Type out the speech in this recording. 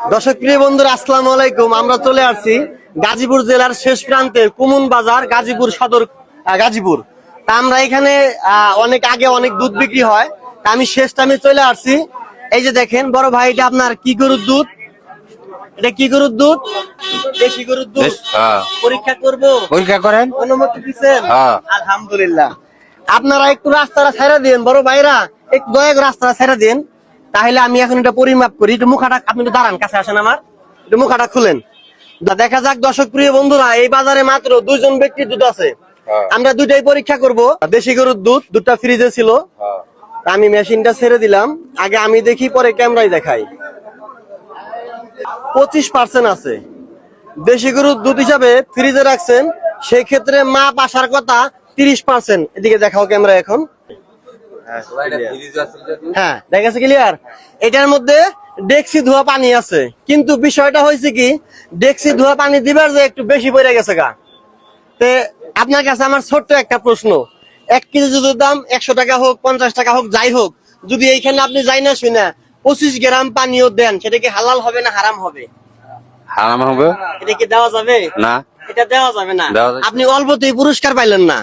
দর্শক প্রিয় বন্ধুরা আসসালামু আলাইকুম। আমরা চলে আসছি গাজীপুর জেলার শেষ প্রান্তে কুমুন বাজার গাজীপুর সদর গাজীপুর। তা আমরা এখানে অনেক আগে অনেক দুধ বিক্রি হয়। তা আমি শেষ টাইমে চলে আসছি। এই যে দেখেন বড় ভাই এটা আপনার কি গরুর দুধ? এটা কি গরুর দুধ? দেশি গরুর দুধ। হ্যাঁ। পরীক্ষা করব। পরীক্ষা করেন? অনুমতি দিচ্ছেন? হ্যাঁ। আলহামদুলিল্লাহ। আপনারা একটু রাস্তাটা ছেড়ে দিন বড় ভাইরা একটু দয়া করে রাস্তাটা ছেড়ে দিন। তাহলে আমি এখন এটা পরিমাপ করি। একটু মুখাটা আপনি একটু দাঁড়ান কাছে আসেন আমার। একটু মুখাটা খুলেন। দেখা যাক দর্শক প্রিয় বন্ধুরা এই বাজারে মাত্র দুইজন ব্যক্তির দুধ আছে। হ্যাঁ। আমরা দুইটাই পরীক্ষা করব। দেশি গরুর দুধ দুধটা ফ্রিজে ছিল। আমি মেশিনটা ছেড়ে দিলাম। আগে আমি দেখি পরে ক্যামেরায় দেখাই। পঁচিশ পার্সেন্ট আছে। দেশি গরুর দুধ হিসাবে ফ্রিজে রাখছেন। সেই ক্ষেত্রে মাপ আসার কথা তিরিশ পার্সেন্ট এদিকে দেখাও ক্যামেরা এখন। হ্যাঁ দেখা গেছে ক্লিয়ার এটার মধ্যে ডেক্সি ধোয়া পানি আছে। কিন্তু বিষয়টা হয়েছে কি ডেক্সি ধোয়া পানি দিবার যে একটু বেশি পড়ে গেছে গা। তে আপনার কাছে আমার ছোট্ট একটা প্রশ্ন। এক কেজি দুধের দাম একশো টাকা হোক পঞ্চাশ টাকা হোক যাই হোক যদি এইখানে আপনি যাই না শুনে পঁচিশ গ্রাম পানিও দেন সেটা কি হালাল হবে না হারাম হবে? হারাম হবে? এটা কি দেওয়া যাবে? না। এটা দেওয়া যাবে না। আপনি অল্পতেই পুরস্কার পাইলেন না।